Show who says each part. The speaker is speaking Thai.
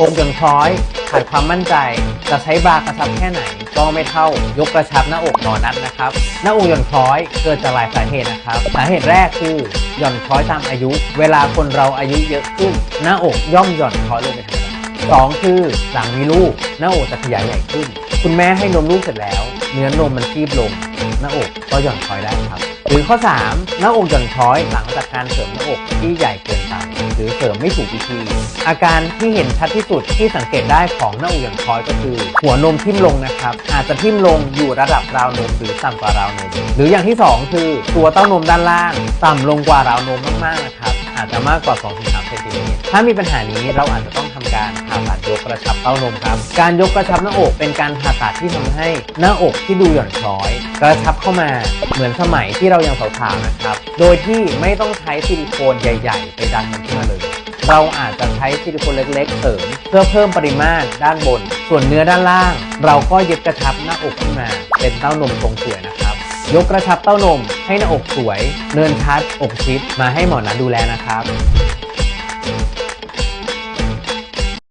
Speaker 1: อกหย่อนคล้อย ขาดความมั่นใจ จะใช้บาร์กระชับแค่ไหน ก็ไม่เท่ายกกระชับหน้าอกหมอนัดนะครับ หน้าอกหย่อนคล้อยเกิดจากหลายสาเหตุนะครับ สาเหตุแรกคือหย่อนคล้อยตามอายุ เวลาคนเราอายุเยอะขึ้น หน้าอกย่อมหย่อนคล้อยลงไปธรรมดาสองคือหลังมีลูกหน้าอกจะขยายใหญ่ขึ้น คุณแม่ให้นมลูกเสร็จแล้ว เนื้อนมมันคีบลง หน้าอกก็หย่อนคล้อยได้ครับ หรือข้อ 3 หน้าอกหย่อนคล้อยหลังจากการเสริมหน้าอกที่ใหญ่เกินไปหรือเสริมไม่ถูกวิธี อาการที่เห็นชัดที่สุดที่สังเกตได้ของหน้าอกหย่อนคล้อยก็คือ หัวนมทิ่มลงนะครับ อาจจะทิ่มลงอยู่ระดับราวนมหรือต่ำกว่าราวนม หรืออย่างที่ 2 คือตัวเต้านมด้านล่าง ต่ำลงกว่าราวนมมากๆนะครับอาจจะมากกว่า2-3เซนติเมตรถ้ามีปัญหานี้เราอาจจะต้องทำการ กกระชับเต้านมครับ การยกกระชับหน้าอกเป็นการผ่าตัดที่ทำให้หน้าอกที่ดูหย่อนคล้อย กระชับเข้ามาเหมือนสมัยที่เรายังสาวๆนะครับ โดยที่ไม่ต้องใช้ซิลิโคนใหญ่ ๆ ไปดันมันขึ้นมาเลยเราอาจจะใช้ซิลิโคนเล็กๆ เสริม เพื่อเพิ่มปริมาตรด้านบน ส่วนเนื้อด้านล่าง เราก็เย็บกระชับหน้าอกขึ้นมา เป็นเต้านมทรงสวยนะครับ ยกกระชับเต้านมให้หน้าอกสวย เนินชัด อกชิดมาให้หมอนัดดูแลนะครับ